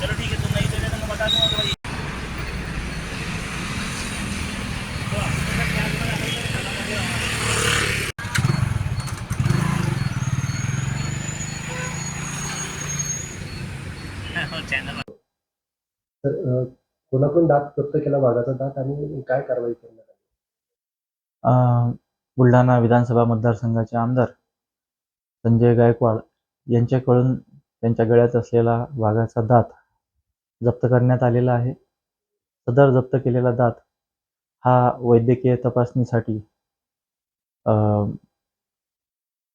चलो ठीक बता तर कोल्हापूर कोणाकडून दात जप्त केला वाघाचा दात आणि काय कारवाई करण्यात आली? बुलढाणा विधानसभा मतदारसंघाचे आमदार संजय गायकवाड यांच्याकडून त्यांच्या गळ्यात असलेला वाघाचा दात जप्त करण्यात आलेला आहे. सदर जप्त केलेला दात हा वैद्यकीय तपासणीसाठी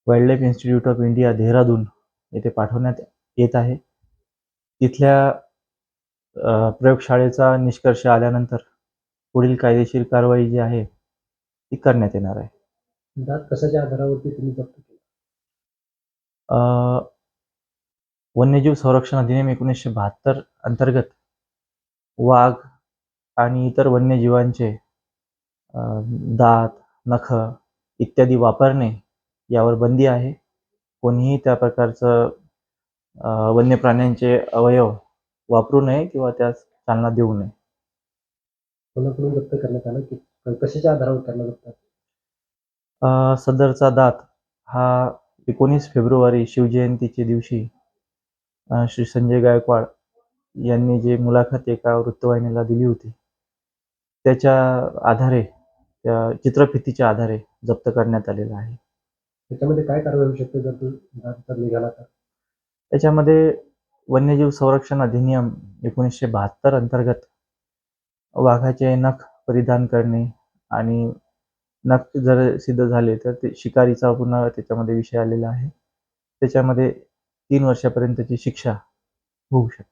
wildlife institute of India Dehradun येथे पाठवण्यात येत आहे. तिथल्या प्रयोगशाळेचा निष्कर्ष आल्यानंतर पुढील कायदेशीर कारवाई जी आहे ती करण्यात येणार आहे. दात कशाच्या आधारावरती तुम्ही जप्त केला? अ, वन्यजीव संरक्षण अधिनियम एकोणीसशे बहात्तर अंतर्गत वाघ आणि इतर वन्यजीवांचे दात नख इत्यादी वापरणे यावर बंदी आहे. कोणीही त्या प्रकारचं वन्य प्राण्यांचे अवयव वापरू नये किंवा त्यास चालना देऊ नये. कोणाकडून जप्त करण्यात आलं की कशाच्या आधारावर करण्यात जप्त सदरचा दात हा एकोणीस फेब्रुवारी शिवजयंतीच्या दिवशी श्री संजय गायकवाड यांनी जे मुलाखत एका वृत्तवाहिनीला दिली होती त्याच्या आधारे त्या चित्रफितीच्या आधारे जप्त करण्यात आलेला आहे. त्याच्यामध्ये काय कारवाई होऊ शकते जर तो निघाला तर? त्याच्यामध्ये वन्यजीव संरक्षण अधिनियम एकोणीसशे बहात्तर अंतर्गत वाघाचे नख परिधान करणे आणि नख जर सिद्ध झाले तर ते शिकारीचा पुन्हा त्याच्यामध्ये विषय आलेला आहे. त्याच्यामध्ये तीन वर्षापर्यंतची शिक्षा होऊ शकते.